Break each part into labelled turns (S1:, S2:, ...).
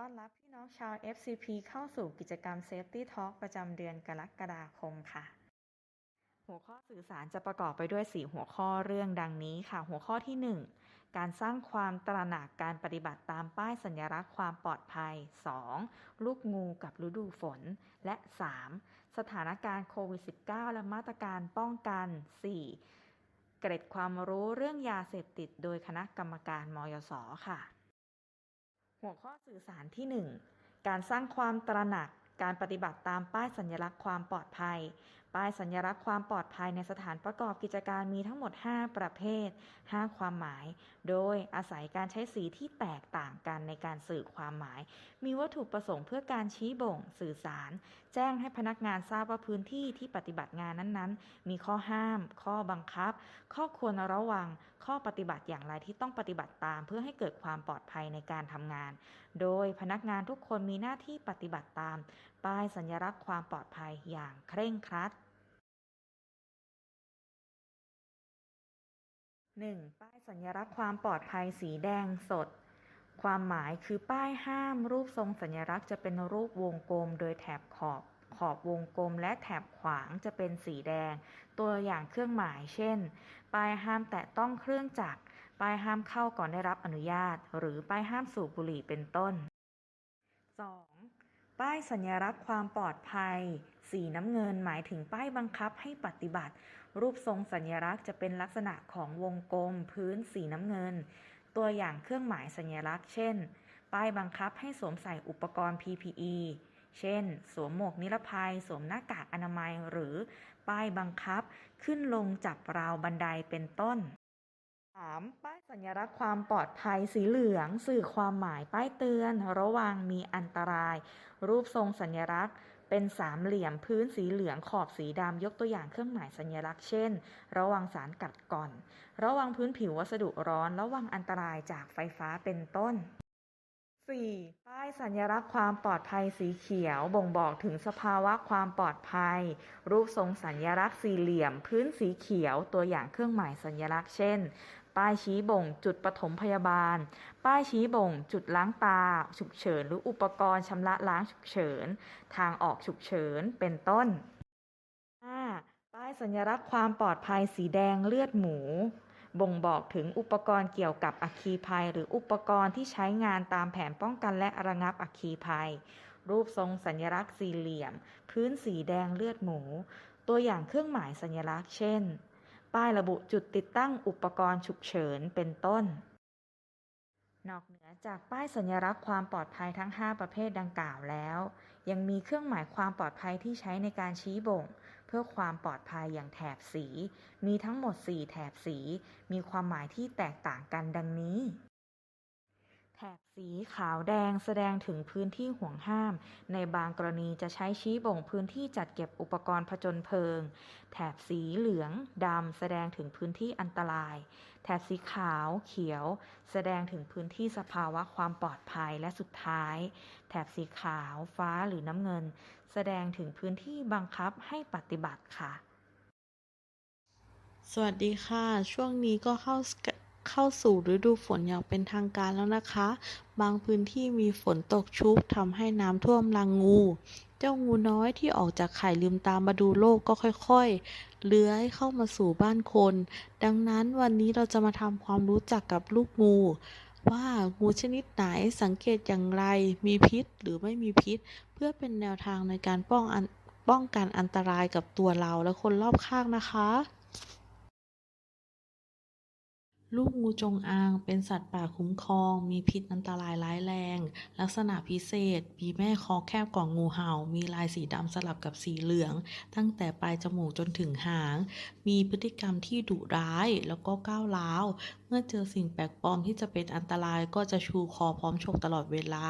S1: ต้อนรับพี่น้องชาว FCP เข้าสู่กิจกรรม Safety Talk ประจำเดือนกรกฎาคมค่ะ หัวข้อสื่อสารจะประกอบไปด้วย 4 หัวข้อเรื่องดังนี้ค่ะ หัวข้อที่ 1 การสร้างความตระหนักการปฏิบัติตามป้ายสัญลักษณ์ความปลอดภัย 2. ลูกงูกับฤดูฝน และ 3. สถานการณ์โควิด -19 และมาตรการป้องกัน 4. เกร็ดความรู้เรื่องยาเสพติดโดยคณะกรรมการมยศค่ะ หัวข้อสื่อสารที่ 1 การสร้างความตระหนัก การปฏิบัติตามป้ายสัญลักษณ์ความปลอดภัย ป้ายสัญลักษณ์ความปลอดภัยในสถานประกอบกิจการมีทั้งหมด 5 ประเภท 5 ความหมาย โดยอาศัยการใช้สีที่แตกต่างกันในการสื่อความหมาย มีวัตถุประสงค์เพื่อการชี้บ่ง สื่อสาร แจ้งให้พนักงานทราบว่าพื้นที่ที่ปฏิบัติงานนั้นๆ มีข้อห้าม ข้อบังคับ ข้อควรระวัง ข้อปฏิบัติอย่างไรที่ต้องปฏิบัติตาม เพื่อให้เกิดความปลอดภัยในการทำงาน โดยพนักงานทุกคนมีหน้าที่ปฏิบัติตาม ป้ายสัญลักษณ์ความปลอดภัยอย่างเคร่งครัด 1. ป้ายสัญลักษณ์ความปลอดภัยสีแดงสด ความหมายคือป้ายห้ามรูปทรงสัญลักษณ์จะเป็นรูปวงกลม โดยแถบขอบขอบวงกลมและแถบขวางจะเป็นสีแดง ตัวอย่างเครื่องหมายเช่น ป้ายห้ามแตะต้องเครื่องจักร ป้ายห้ามเข้าก่อนได้รับอนุญาต หรือป้ายห้ามสูบบุหรี่เป็นต้น 2. ป้ายสัญลักษณ์ความปลอดภัย สีน้ำเงินหมายถึงป้ายบังคับให้ปฏิบัติ รูปทรงสัญลักษณ์จะเป็นลักษณะของวงกลม พื้นสีน้ำเงิน ตัวอย่างเครื่องหมายสัญลักษณ์ เช่น ป้ายบังคับให้สวมใส่อุปกรณ์ PPE เช่น สวมหมวกนิรภัย สวมหน้ากากอนามัย หรือป้ายบังคับ ขึ้นลงจับราวบันไดเป็นต้น 3. ป้ายสัญลักษณ์ความปลอดภัยสีเหลือง สื่อความหมายป้ายเตือน ระวังมีอันตราย รูปทรงสัญลักษณ์ เป็นสามเหลี่ยมพื้นสีเหลืองขอบสีดำยกตัวอย่างเครื่องหมายสัญลักษณ์เช่น ระวังสารกัดก่อน ระวังพื้นผิววัสดุร้อน ระวังอันตรายจากไฟฟ้าเป็นต้น 4. ป้ายสัญลักษณ์ความปลอดภัยสีเขียว บ่งบอกถึงสภาวะความปลอดภัย รูปทรงสัญลักษณ์สี่เหลี่ยม พื้นสีเขียว ตัวอย่างเครื่องหมายสัญลักษณ์เช่น ป้ายชี้บ่งจุดปฐมพยาบาล ป้ายชี้บ่งจุดล้างตา ฉุกเฉิน หรืออุปกรณ์ชำระล้างฉุกเฉิน ทางออกฉุกเฉิน เป็นต้น 5. ป้ายสัญลักษณ์ความปลอดภัยสีแดงเลือดหมู บ่งบอกถึงอุปกรณ์เกี่ยวกับอัคคีภัย หรืออุปกรณ์ที่ใช้งานตามแผนป้องกันและระงับอัคคีภัย รูปทรงสัญลักษณ์สี่เหลี่ยม พื้นสีแดงเลือดหมู ตัวอย่างเครื่องหมายสัญลักษณ์เช่น ป้ายระบุจุดติดตั้งอุปกรณ์ฉุกเฉินเป็นต้น นอกเหนือจากป้ายสัญลักษณ์ความปลอดภัยทั้ง 5 ประเภทดังกล่าวแล้ว ยังมีเครื่องหมายความปลอดภัยที่ใช้ในการชี้บ่ง เพื่อความปลอดภัยอย่างแถบสี มีทั้งหมด 4 แถบสี มีความหมายที่แตกต่างกันดังนี้ แถบสีขาวแดงแสดงถึงพื้นที่ห่วงห้าม ในบางกรณีจะใช้ชี้บ่งพื้นที่จัดเก็บอุปกรณ์ผจญเพลิง แถบสีเหลืองดำแสดงถึงพื้นที่อันตราย แถบสีขาวเขียว แสดงถึงพื้นที่สภาวะความปลอดภัยและสุดท้าย แถบสีขาวฟ้าหรือน้ำเงิน แสดงถึงพื้นที่บังคับให้ปฏิบัติค่ะ
S2: สวัสดีค่ะ ช่วงนี้ก็เข้า เข้าสู่ฤดูฝนอย่างเป็นทางการแล้วนะคะ บางพื้นที่มีฝนตกชุกทำให้น้ำท่วมรังงู เจ้างูน้อยที่ออกจากไข่ลืมตามาดูโลกก็ค่อยๆ เลื้อยเข้ามาสู่บ้านคน ดังนั้นวันนี้เราจะมาทำความรู้จักกับลูกงูว่างูชนิดไหนสังเกตอย่างไร มีพิษหรือไม่มีพิษ เพื่อเป็นแนวทางในการป้องอันป้องกันอันตรายกับตัวเราและคนรอบข้างนะคะ ลูกงูจงอางเป็นสัตว์ป่าคุ้มครอง มีพิษอันตรายร้ายแรง ลักษณะพิเศษ มีแม่คอแคบกว่างูเห่า มีลายสีดำสลับกับสีเหลือง ตั้งแต่ปลายจมูกจนถึงหาง มีพฤติกรรมที่ดุร้ายแล้วก็ก้าวร้าว เมื่อเจอสิ่งแปลกปลอมที่จะเป็นอันตรายก็จะชูคอพร้อมฉกตลอดเวลา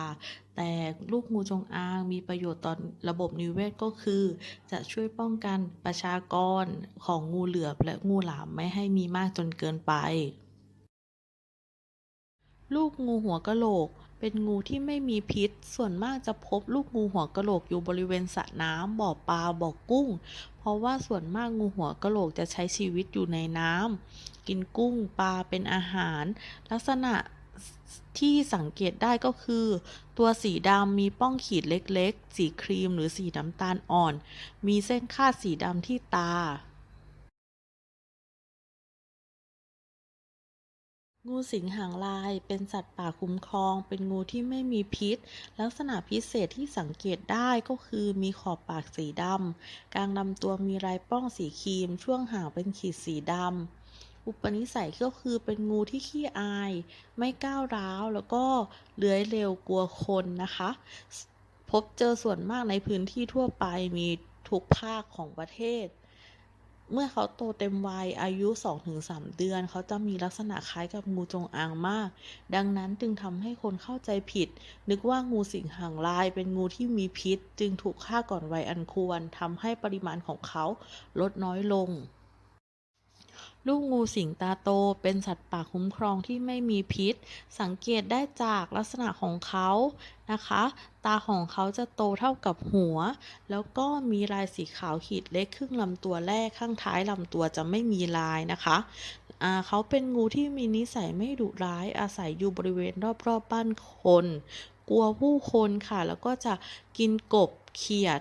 S2: แต่ลูกงูจงอางมีประโยชน์ต่อระบบนิเวศก็คือ จะช่วยป้องกันประชากรของงูเหลือมและงูหลามไม่ให้มีมากจนเกินไป ลูกงูหัวกะโหลก เป็นงูที่ไม่มีพิษ ส่วนมากจะพบลูกงูหัวกะโหลกอยู่บริเวณสระน้ำบ่อปลาบ่อกุ้ง เพราะว่าส่วนมากงูหัวกะโหลกจะใช้ชีวิตอยู่ในน้ำกินกุ้งปลาเป็นอาหาร ลักษณะที่สังเกตได้ก็คือ ตัวสีดำมีป้องขีดเล็กๆ สีครีมหรือสีน้ำตาลอ่อน มีเส้นคาดสีดำที่ตา งูสิงหางลายเป็นสัตว์ป่าคุ้มครอง เป็นงูที่ไม่มีพิษ ลักษณะพิเศษที่สังเกตได้ก็คือมีขอบปากสีดำกลางลำตัวมีลายป้องสีครีม ช่วงหางเป็นขีดสีดำอุปนิสัยก็คือเป็นงูที่ขี้อาย ไม่ก้าวร้าวแล้วก็เลื้อยเร็วกลัวคนนะคะ พบเจอส่วนมากในพื้นที่ทั่วไปมีทุกภาคของประเทศ เมื่อเขาโตเต็มวัยอายุ 2-3 เดือน เขาจะมีลักษณะคล้ายกับงูจงอางมาก ดังนั้นจึงทำให้คนเข้าใจผิด นึกว่างูสิงหางลายเป็นงูที่มีพิษ จึงถูกฆ่าก่อนวัยอันควรทำให้ปริมาณของเขาลดน้อยลง ลูกงูสิงตาโตเป็นสัตว์ป่าคุ้มครองที่ไม่มีพิษ สังเกตได้จากลักษณะของเขานะคะ ตาของเขาจะโตเท่ากับหัว แล้วก็มีลายสีขาวขีดเล็กครึ่งลำตัวแรกข้างท้ายลำตัวจะไม่มีลายนะคะเขาเป็นงูที่มีนิสัยไม่ดุร้ายอาศัยอยู่บริเวณรอบๆบบ้านคน กลัวผู้คนค่ะ แล้วก็จะกินกบเขียด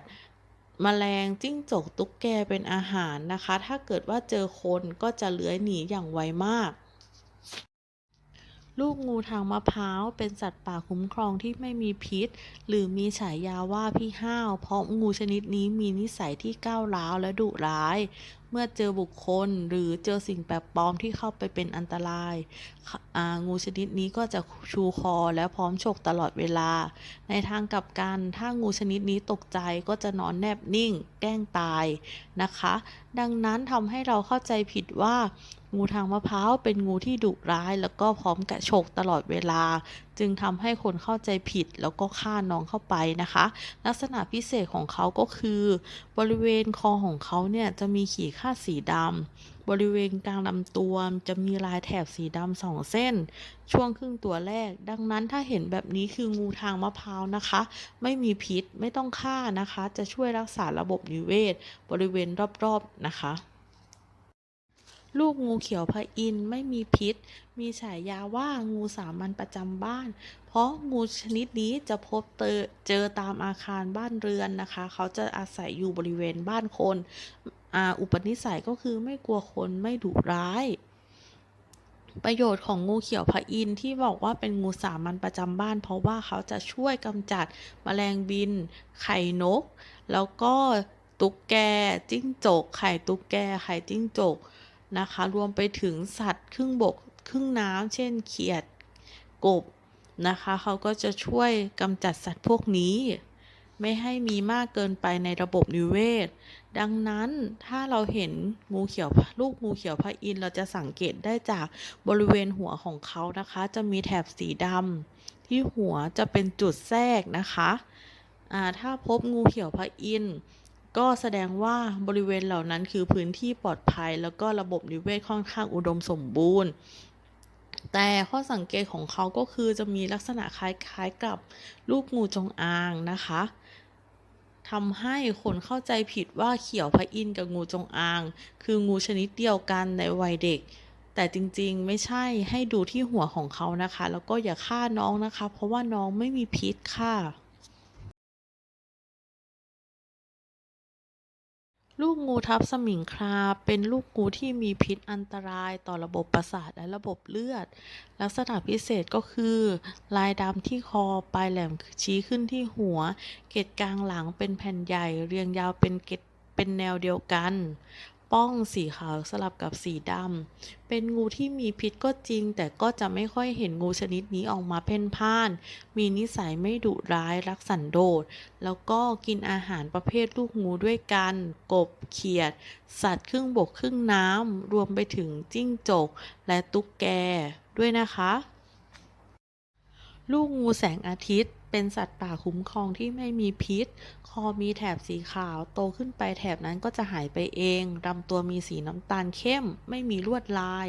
S2: แมลงจิ้งจกตุ๊กแกเป็นอาหารนะคะ ถ้าเกิดว่าเจอคนก็จะเลื้อยหนีอย่างไวมาก ลูกงูทางมะพร้าวเป็นสัตว์ป่าคุ้มครองที่ไม่มีพิษ หรือมีฉายาว่าพี่ห้าว เพราะงูชนิดนี้มีนิสัยที่ก้าวร้าวและดุร้าย เมื่อเจอบุคคลหรือเจอสิ่งแปลกปลอมที่เข้าไปเป็นอันตรายางูชนิดนี้ก็จะชูคอและพร้อมฉกตลอดเวลา ในทางกลับกันถ้างูชนิดนี้ตกใจก็จะนอนแนบนิ่ง แกล้งตายนะคะ ดังนั้นทำให้เราเข้าใจผิดว่า งูทางมะพร้าวเป็นงูที่ดุร้าย แล้วก็พร้อมกระโฉกตลอดเวลา จึงทำให้คนเข้าใจผิดแล้วก็ฆ่าน้องเข้าไปนะคะ ลักษณะพิเศษของเขาก็คือ บริเวณคอของเขาเนี่ยจะมีขีดคาสีดำบริเวณกลางลำตัวจะมีลายแถบสีดำสองเส้น ช่วงครึ่งตัวแรก ดังนั้นถ้าเห็นแบบนี้คืองูทางมะพร้าวนะคะ ไม่มีพิษไม่ต้องฆ่านะคะ จะช่วยรักษาระบบนิเวศ บริเวณรอบๆนะคะ ลูกงูเขียวพระอินทร์ไม่มีพิษ มีฉายาว่างูสามัญประจำบ้าน เพราะงูชนิดนี้จะพบเจอตามอาคารบ้านเรือนนะคะ เขาจะอาศัยอยู่บริเวณบ้านคนออุปนิสัยก็คือไม่กลัวคนไม่ดุร้ายประโยชน์ของงูเขียวพระอินทร์ที่บอกว่าเป็นงูสามัญประจำบ้าน เพราะว่าเขาจะช่วยกำจัดแมลงบิน ไข่นก แล้วก็ตุ๊กแกจิ้งจก ไข่ตุ๊กแก ไข่จิ้งจก นะคะ รวมไปถึงสัตว์ครึ่งบกครึ่งน้ำเช่นเขียดกบนะคะ เขาก็จะช่วยกำจัดสัตว์พวกนี้ ไม่ให้มีมากเกินไปในระบบนิเวศ ดังนั้นถ้าเราเห็นงูเขียวลูกงูเขียวพระอินทร์เราจะสังเกตได้จากบริเวณหัวของเขานะคะ จะมีแถบสีดำที่หัวจะเป็นจุดแทรกนะคะอ่าถ้าพบงูเขียวพระอินทร์ ก็แสดงว่าบริเวณเหล่านั้นคือพื้นที่ปลอดภัย แล้วก็ระบบนิเวศค่อนข้างอุดมสมบูรณ์ แต่ข้อสังเกตของเขาก็คือจะมีลักษณะคล้ายๆกับลูกงูจงอางนะคะทำให้คนเข้าใจผิดว่าเขียวพระอินทร์กับงูจงอาง คืองูชนิดเดียวกันในวัยเด็ก แต่จริงๆไม่ใช่ให้ดูที่หัวของเขานะคะ แล้วก็อย่าฆ่าน้องนะคะ เพราะว่าน้องไม่มีพิษค่ะ ลูกงูทับสมิงคราเป็นลูกงูที่มีพิษอันตรายต่อระบบประสาทและระบบเลือด ลักษณะพิเศษก็คือ ลายดำที่คอปลายแหลมชี้ขึ้นที่หัว เกล็ดกลางหลังเป็นแผ่นใหญ่ เรียงยาวเป็นเกล็ดเป็นแนวเดียวกัน ป้องสีขาวสลับกับสีดำ เป็นงูที่มีพิษก็จริง แต่ก็จะไม่ค่อยเห็นงูชนิดนี้ออกมาเพ่นพ่าน มีนิสัยไม่ดุร้ายรักสันโดษ แล้วก็กินอาหารประเภทลูกงูด้วยกัน กบ เขียด สัตว์ครึ่งบกครึ่งน้ำ รวมไปถึงจิ้งจก และตุ๊กแกด้วยนะคะ ลูกงูแสงอาทิตย์ เป็นสัตว์ป่าคุ้มครองที่ไม่มีพิษ คอมีแถบสีขาว โตขึ้นไปแถบนั้นก็จะหายไปเองลำตัวมีสีน้ำตาลเข้ม ไม่มีลวดลาย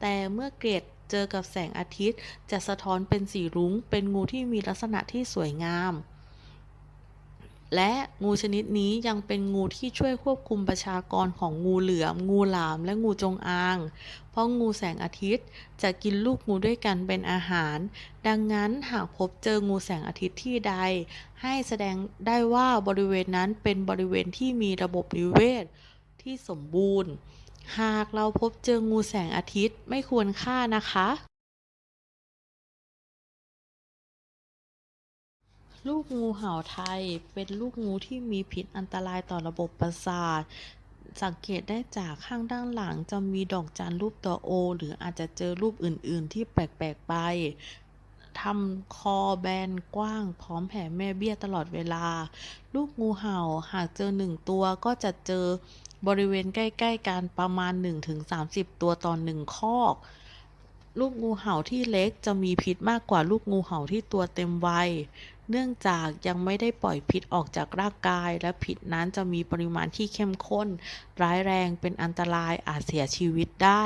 S2: แต่เมื่อเกล็ดเจอกับแสงอาทิตย์ จะสะท้อนเป็นสีรุ้ง เป็นงูที่มีลักษณะที่สวยงาม และงูชนิดนี้ยังเป็นงูที่ช่วยควบคุมประชากรของงูเหลือม งูหลาม และงูจงอาง เพราะงูแสงอาทิตย์จะกินลูกงูด้วยกันเป็นอาหาร ดังนั้นหากพบเจองูแสงอาทิตย์ที่ใด ให้แสดงได้ว่าบริเวณนั้นเป็นบริเวณที่มีระบบนิเวศที่สมบูรณ์ หากเราพบเจองูแสงอาทิตย์ไม่ควรฆ่านะคะ ลูกงูเห่าไทยเป็นลูกงูที่มีพิษอันตรายต่อระบบประสาท สังเกตได้จากข้างด้านหลังจะมีดอกจันรูปตัวโอ หรืออาจจะเจอรูปอื่น ๆ ที่แปลก ๆ ไปทำคอแบนกว้างพร้อมแผ่แม่เบี้ยตลอดเวลา ลูกงูเห่าหากเจอหนึ่งตัวก็จะเจอบริเวณใกล้ๆกันประมาณ 1-30 ตัวต่อหนึ่งคอกลูกงูเห่าที่เล็กจะมีพิษมากกว่าลูกงูเห่าที่ตัวเต็มวัย เนื่องจากยังไม่ได้ปล่อยพิษออกจากร่างกาย และพิษนั้นจะมีปริมาณที่เข้มข้น ร้ายแรงเป็นอันตรายอาจเสียชีวิตได้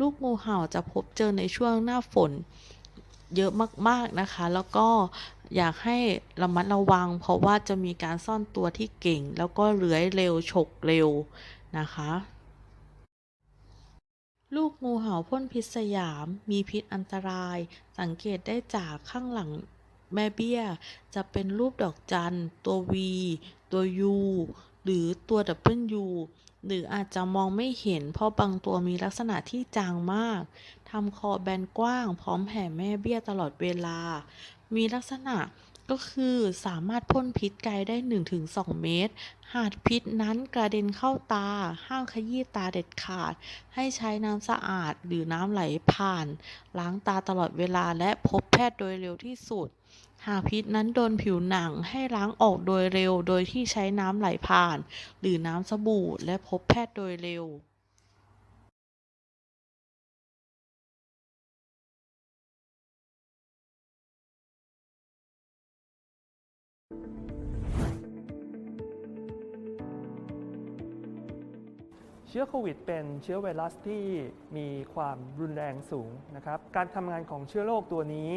S2: ลูกงูเห่าจะพบเจอในช่วงหน้าฝนเยอะมากๆนะคะ แล้วก็อยากให้ระมัดระวัง เพราะว่าจะมีการซ่อนตัวที่เก่ง แล้วก็เลื้อยเร็วฉกเร็วนะคะ ลูกงูเห่าพ่นพิษสยาม มีพิษอันตราย สังเกตได้จากข้างหลัง แม่เบี้ย จะเป็นรูปดอกจัน ตัว V ตัว U หรือตัว W หรืออาจจะมองไม่เห็น เพราะบางตัวมีลักษณะที่จางมากทำคอแบนกว้าง พร้อมแผ่แม่เบี้ยตลอดเวลา มีลักษณะ ก็คือสามารถพ่นพิษไกลได้ 1-2 เมตร หากพิษนั้นกระเด็นเข้าตา ห้ามขยี้ตาเด็ดขาด ให้ใช้น้ำสะอาดหรือน้ำไหลผ่าน ล้างตาตลอดเวลาและพบแพทย์โดยเร็วที่สุด หากพิษนั้นโดนผิวหนังให้ล้างออกโดยเร็ว โดยที่ใช้น้ำไหลผ่าน หรือน้ำสบู่และพบแพทย์โดยเร็ว
S3: เชื้อโควิดเป็นเชื้อไวรัสที่มีความรุนแรงสูงนะครับ การทำงานของเชื้อโรคตัวนี้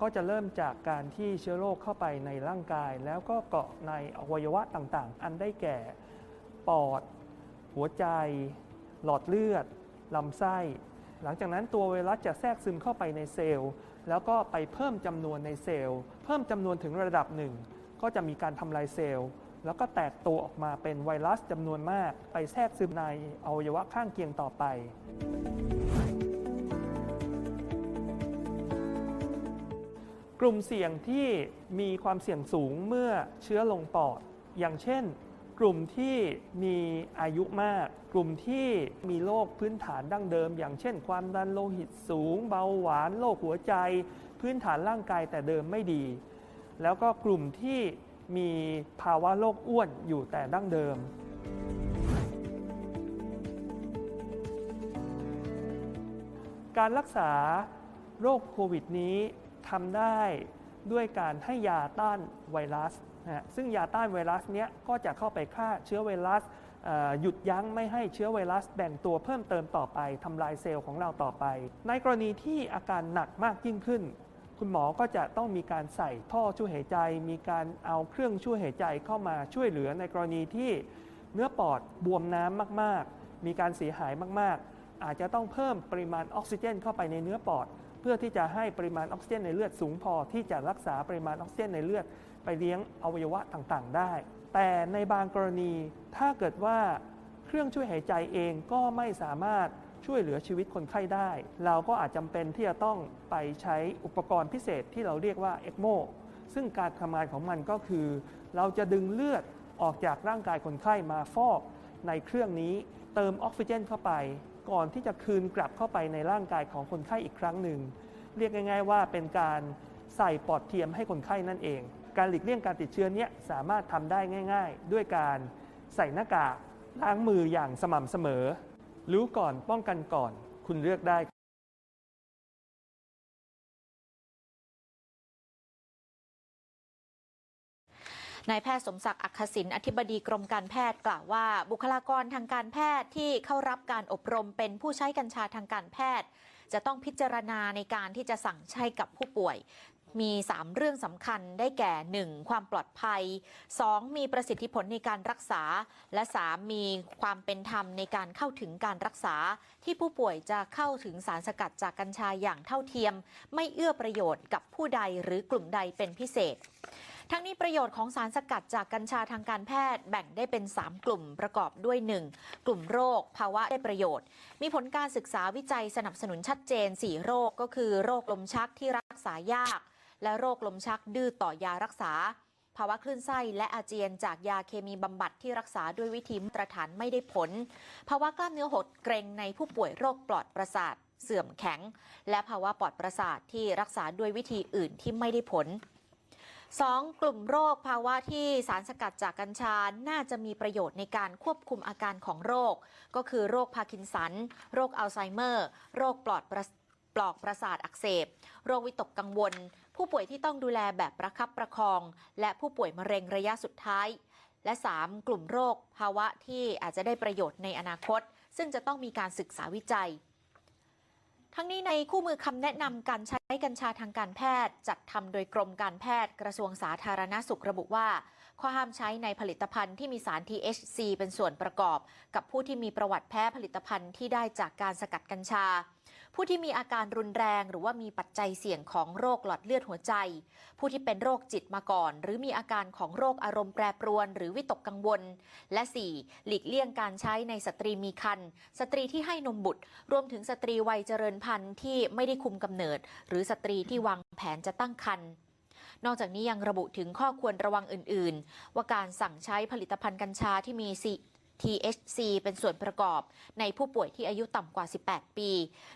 S3: ก็จะเริ่มจากการที่เชื้อโรคเข้าไปในร่างกาย แล้วก็เกาะในอวัยวะต่างๆ อันได้แก่ ปอด หัวใจ หลอดเลือดลำไส้ หลังจากนั้นตัวไวรัสจะแทรกซึมเข้าไปในเซลล์ แล้วก็ไปเพิ่มจำนวนในเซลล์ เพิ่มจำนวนถึงระดับหนึ่ง ก็จะมีการทำลายเซลล์ แล้วก็แตกตัวออกมาเป็นไวรัสจำนวนมาก ไปแทรกซึมในอวัยวะข้างเคียงต่อไป กลุ่มเสี่ยงที่มีความเสี่ยงสูงเมื่อเชื้อลงปอด อย่างเช่น กลุ่มที่มีอายุมาก กลุ่มที่มีโรคพื้นฐานดั้งเดิม อย่างเช่น ความดันโลหิตสูง เบาหวาน โรคหัวใจ พื้นฐานร่างกายแต่เดิมไม่ดี แล้วก็กลุ่มที่มีภาวะโรคอ้วนอยู่แต่ดั้งเดิม การรักษาโรคโควิดนี้ทำได้ด้วยการให้ยาต้านไวรัสนะซึ่งยาต้านไวรัสเนี้ยก็จะเข้าไปฆ่าเชื้อไวรัสหยุดยั้งไม่ให้เชื้อไวรัสแบ่งตัวเพิ่มเติมต่อไปทำลายเซลล์ของเราต่อไป ในกรณีที่อาการหนักมากยิ่งขึ้น คุณหมอก็จะต้องมีการใส่ท่อช่วยหายใจ มีการเอาเครื่องช่วยหายใจเข้ามาช่วยเหลือในกรณีที่เนื้อปอดบวมน้ำมาก ๆ มีการเสียหายมาก ๆ อาจจะต้องเพิ่มปริมาณออกซิเจนเข้าไปในเนื้อปอด เพื่อที่จะให้ปริมาณออกซิเจนในเลือดสูงพอที่จะรักษาปริมาณออกซิเจนในเลือด ไปเลี้ยงอวัยวะต่างๆ ได้ แต่ในบางกรณีถ้าเกิดว่าเครื่องช่วยหายใจเองก็ไม่สามารถ ช่วยเหลือชีวิตคนไข้ได้ เราก็อาจจำเป็นที่จะต้องไปใช้อุปกรณ์พิเศษที่เราเรียกว่า ECMO ซึ่งการทำงานของมันก็คือ เราจะดึงเลือดออกจากร่างกายคนไข้มาฟอกในเครื่องนี้เติมออกซิเจนเข้าไป ก่อนที่จะคืนกลับเข้าไปในร่างกายของคนไข้อีกครั้งหนึ่ง เรียกง่าย ๆ ว่าเป็นการใส่ปอดเทียมให้คนไข้นั่นเอง การหลีกเลี่ยงการติดเชื้อเนี้ยสามารถทำได้ง่าย ๆ ด้วยการใส่หน้ากากล้างมืออย่างสม่ำเสมอ รู้ก่อนป้องกันก่อน คุณเลือกได้
S4: นายแพทย์สมศักดิ์อักขศินอธิบดีกรมการแพทย์กล่าวว่า บุคลากรทางการแพทย์ที่เข้ารับการอบรมเป็นผู้ใช้กัญชาทางการแพทย์ จะต้องพิจารณาในการที่จะสั่งใช้กับผู้ป่วย มี 3 เรื่องสำคัญได้แก่ 1. ความปลอดภัย 2. มีประสิทธิผลในการรักษา และ 3. มีความเป็นธรรมในการเข้าถึงการรักษา ที่ผู้ป่วยจะเข้าถึงสารสกัดจากกัญชาอย่างเท่าเทียม ไม่เอื้อประโยชน์กับผู้ใดหรือกลุ่มใดเป็นพิเศษทั้งนี้ประโยชน์ของสารสกัดจากกัญชาทางการแพทย์แบ่งได้เป็น 3 กลุ่มประกอบด้วย 1. กลุ่มโรค ภาวะได้ประโยชน์ มีผลการศึกษาวิจัยสนับสนุนชัดเจน 4 โรคก็คือ โรคลมชักที่รักษายาก และโรคลมชักดื้อต่อยารักษา ภาวะคลื่นไส้และอาเจียนจากยาเคมีบำบัดที่รักษาด้วยวิธีมาตรฐานไม่ได้ผล ภาวะกล้ามเนื้อหดเกรงในผู้ป่วยโรคปลอดประสาท เสื่อมแข็ง และภาวะปอดประสาทที่รักษาด้วยวิธีอื่นที่ไม่ได้ผล 2. กลุ่มโรคภาวะที่สารสกัดจากกัญชา น่าจะมีประโยชน์ในการควบคุมอาการของโรค ก็คือโรคพาร์กินสัน โรคอัลไซเมอร์ โรคปลอดประ ปลอกประสาทอักเสบ โรควิตกกังวล ผู้ป่วยที่ต้องดูแลแบบประคับประคอง และผู้ป่วยมะเร็งระยะสุดท้าย และ 3. กลุ่มโรค ภาวะที่อาจจะได้ประโยชน์ในอนาคต ซึ่งจะต้องมีการศึกษาวิจัย ทั้งนี้ในคู่มือคำแนะนำการใช้กัญชาทางการแพทย์ จัดทำโดยกรมการแพทย์ กระทรวงสาธารณสุขระบุว่าข้อห้ามใช้ในผลิตภัณฑ์ที่มีสาร THC เป็นส่วนประกอบ กับผู้ที่มีประวัติแพ้ผลิตภัณฑ์ที่ได้จากการสกัดกัญชา ผู้ที่มีอาการรุนแรงหรือว่ามีปัจจัยเสี่ยงของโรคหลอดเลือดหัวใจ ผู้ที่เป็นโรคจิตมาก่อน หรือมีอาการของโรคอารมณ์แปรปรวน หรือวิตกกังวล และ 4. หลีกเลี่ยงการใช้ในสตรีมีครรภ์สตรีที่ให้นมบุตร รวมถึงสตรีวัยเจริญพันธุ์ที่ไม่ได้คุมกำเนิด หรือสตรีที่วางแผนจะตั้งครรภ์นอกจากนี้ยังระบุถึงข้อควรระวังอื่น ๆ ว่าการสั่งใช้ผลิตภัณฑ์กัญชาที่มี THC เป็นส่วนประกอบ ในผู้ป่วยที่อายุต่ำกว่า 18 ปี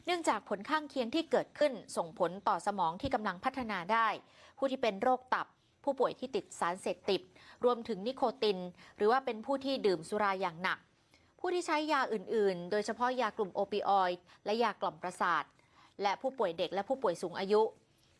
S4: เนื่องจากผลข้างเคียงที่เกิดขึ้นส่งผลต่อสมองที่กำลังพัฒนาได้ ผู้ที่เป็นโรคตับ ผู้ป่วยที่ติดสารเสพติด รวมถึงนิโคติน หรือว่าเป็นผู้ที่ดื่มสุราอย่างหนัก ผู้ที่ใช้ยาอื่น ๆ โดยเฉพาะยากลุ่มโอปิออยด์และยากล่อมประสาท และผู้ป่วยเด็กและผู้ป่วยสูงอายุ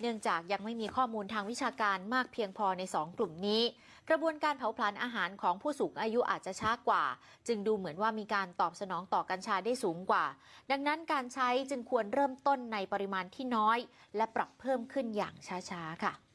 S4: เนื่องจากยังไม่มีข้อมูลทางวิชาการมากเพียงพอใน 2 กลุ่มนี้ กระบวนการเผาผลาญอาหารของผู้สูงอายุอาจจะช้ากว่า จึงดูเหมือนว่ามีการตอบสนองต่อกัญชาได้สูงกว่า ดังนั้นการใช้จึงควรเริ่มต้นในปริมาณที่น้อย และปรับเพิ่มขึ้นอย่างช้าๆค่ะ